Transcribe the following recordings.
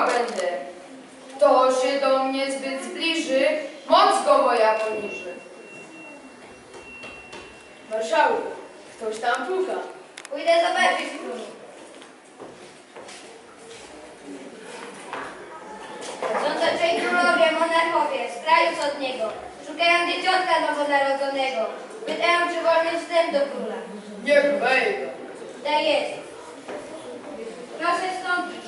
będę. Kto się do mnie zbyt zbliży, moc go moja poniży. Marszałku, ktoś tam puka. Pójdę zobaczyć królu. Są to trzej królowie, monarchowie, z kraju wschodniego. Szukają dzieciątka nowonarodzonego. Pytają, czy wolny wstęp do króla. Niech wejdę. Tak jest. Proszę wstąpić.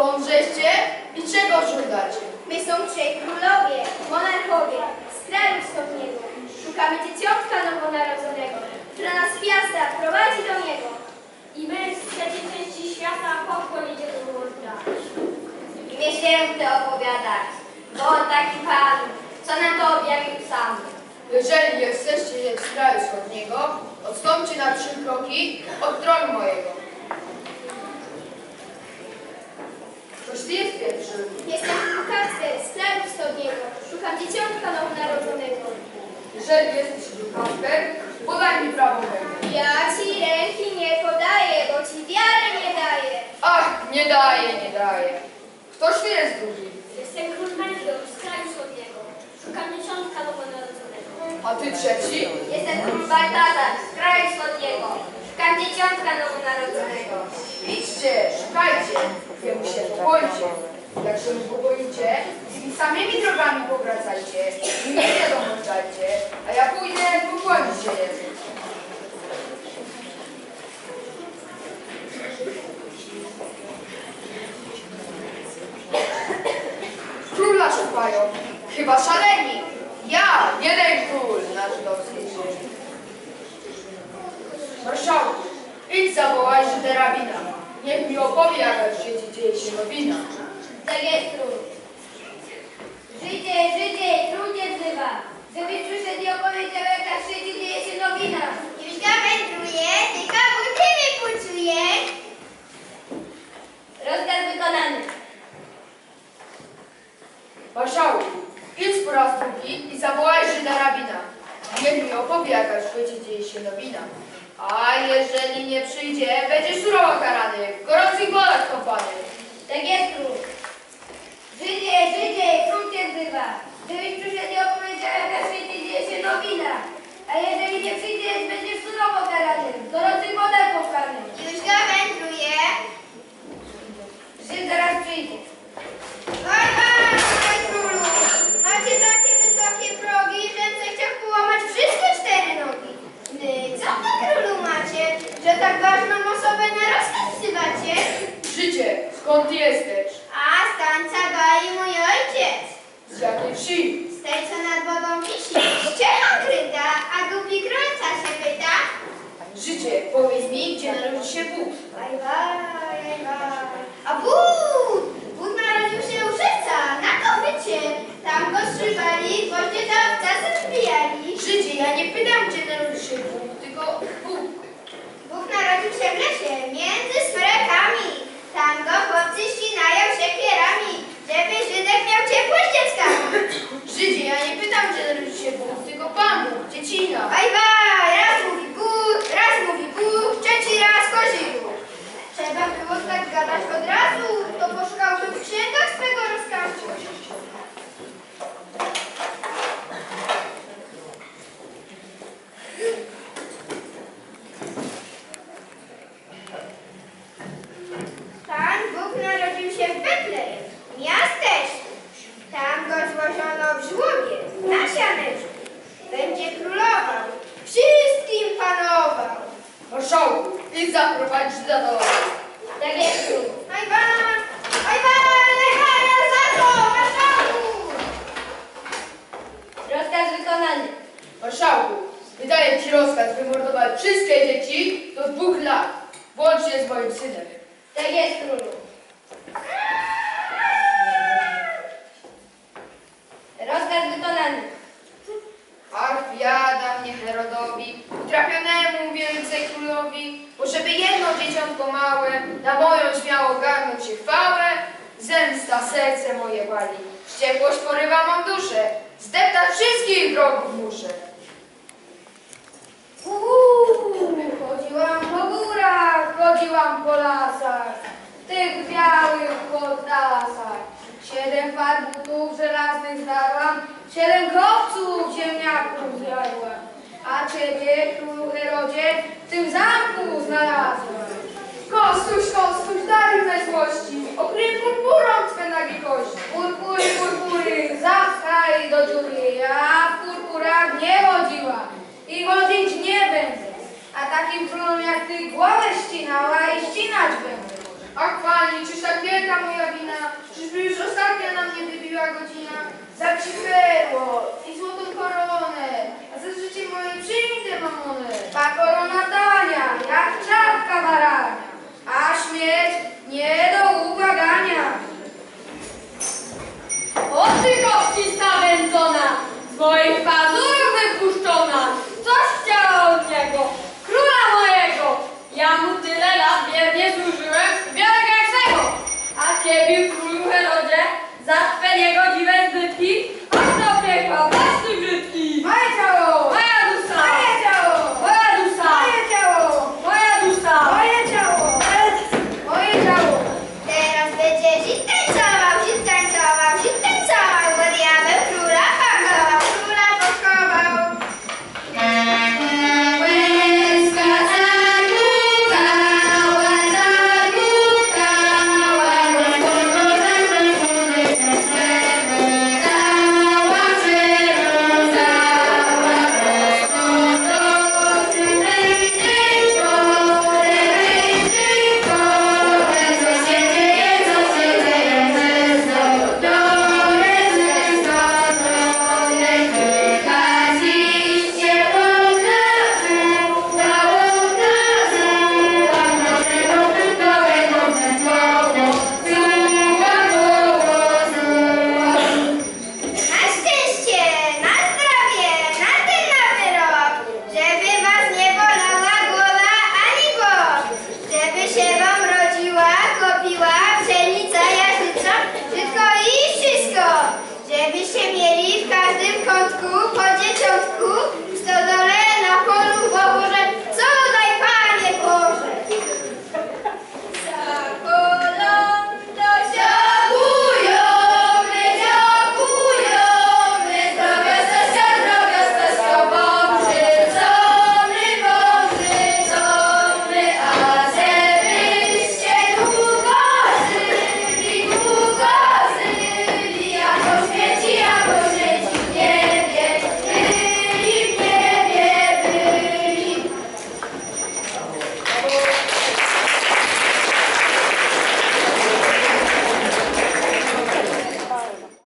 Skąd żeście i czego żądacie? My są trzej królowie, monarchowie z kraju wschodniego. Szukamy dzieciątka nowonarodzonego, która nas miasta prowadzi do niego. I my z trzeciej części świata pokłon idzie do Łodra. Nie święte opowiadać, bo on taki pan, co nam to objawił sam. Jeżeli jeść z kraju wschodniego, odstąpcie na trzy kroki od tronu mojego. Ktoś ty jest pierwszy. Jestem Kasper z kraju wschodniego. Szukam dzieciątka nowonarodzonego. Jeżeli jesteś Kasper, podaj mi prawą rękę. Ja ci ręki nie podaję, bo ci wiary nie daję. Ach, nie daje, nie daje. Ktoś tu jest drugi. Jestem król Melchior z kraju wschodniego. Szukam dzieciątka nowonarodzonego. A ty trzeci? Jestem król Baltazar z kraju wschodniego. Szukam dzieciątka nowonarodzonego. Idźcie, szukajcie, jemu się boicie. Jak się poboicie, tymi samymi drogami powracajcie i nie domożdżajcie, a ja pójdę pokłonić się Jezu. Króla szukają, chyba szaleni. Niech mi opowie, jaka w życiu dzieje się nowina. Tak jest król. Żydzie, Żydzie, król nie wzywa. Żebyś przyszedł i opowiedział, jaka w życiu dzieje się nowina. Już go wędruje, tylko buty wypucuje. Rozkaz wykonany. Marszałku, idź po raz drugi i zawołaj Żyda rabina. Niech mi opowie, jaka w świecie dzieje się nowina. A jeżeli nie przyjdzie, będzie surowo karany, w gorących wodach kąpany. Tak jest król. Żydzie, Żydzie, król cię wzywa. Żebyś przyszedł i opowiedział, jaka w świecie dzieje się nowina. A jeżeli nie przyjdziesz, będziesz surowo karany, w gorących wodach kąpany. Już go wędruje. Żyd zaraz przyjdzie. Oj, oj, królu. Macie takie wysokie progi, że bym chciał połamać wszystkie cztery nogi. Wy, co wy królu macie, że tak ważną osobę na rozkaz wzywacie? Życie, skąd ty jesteś? A stańca goi mój ojciec. Z jakiej wsi? Z tej, co nad wodą wisi. Ścieżą kryta, a głupi króľca się pyta. Życie, powiedz mi, gdzie narodzi się Bóg. Aj, waj, aj, waj. A Bóg! Bóg narodził się u Żywca, na kopycie. Tam go strzywali, gwoździe do owca wbijali. Życie, ja nie pytam, gdzie narodzi się Bóg, tylko Bóg. Bóg narodził się w lesie, między smrekami. Tam go chłopcy ścinają siekierami, żeby Żydek miał ciepło z dzieckami. Żydzie, ja nie pytam, gdzie narodzi się Bóg, tylko Pan Bóg, dziecina. Aj, waj, raz mówi Bóg, raz mówi Bóg, trzeci raz kozi Bóg. Trzeba było tak gadać od razu, to poszukałbym w księgach swego rozkazu. Pan Bóg narodził się w Betlejem, miasteczku. Tam go złożono w żłobie, na sianeczku. Będzie królował, wszystkim panował. Idź zaprowadź do Tak jest król. Aj pan, aj pan, lechaja za to, marszałku! Rozkaz wykonany. Marszałku, wydaję ci rozkaz wymordować wszystkie dzieci do dwóch lat, włącznie z moim synem. Tak jest, królu. Bo żeby jedno dzieciątko małe na moją śmiało garną się chwałę, zemsta serce moje wali, wściekłość porywa mam duszę, zdeptać wszystkich wrogów muszę. Uuu, chodziłam po górach, chodziłam po lasach, tych białych podlasach. Siedem par butów żelaznych zdarłam, siedem kopców ziemniaków ciebie, królu Herodzie, w tym zamku znalazłam. Kostuś, Kostuś, daj we złości, okryj purpurą twe nagie kości. Purpury, purpury, zapchaj do dziury, ja w purpurach nie chodziłam i chodzić nie będę. A takim królom jak ty głowę ścinała i ścinać będę. Ach pani, czyż tak wielka moja wina, czyżby już ostatnia na mnie wybiła godzina? Za i złotą koronę ze życiem moim przyjdę mamony. Ta korona dania, jak czarka barania, a śmierć nie do ubagania.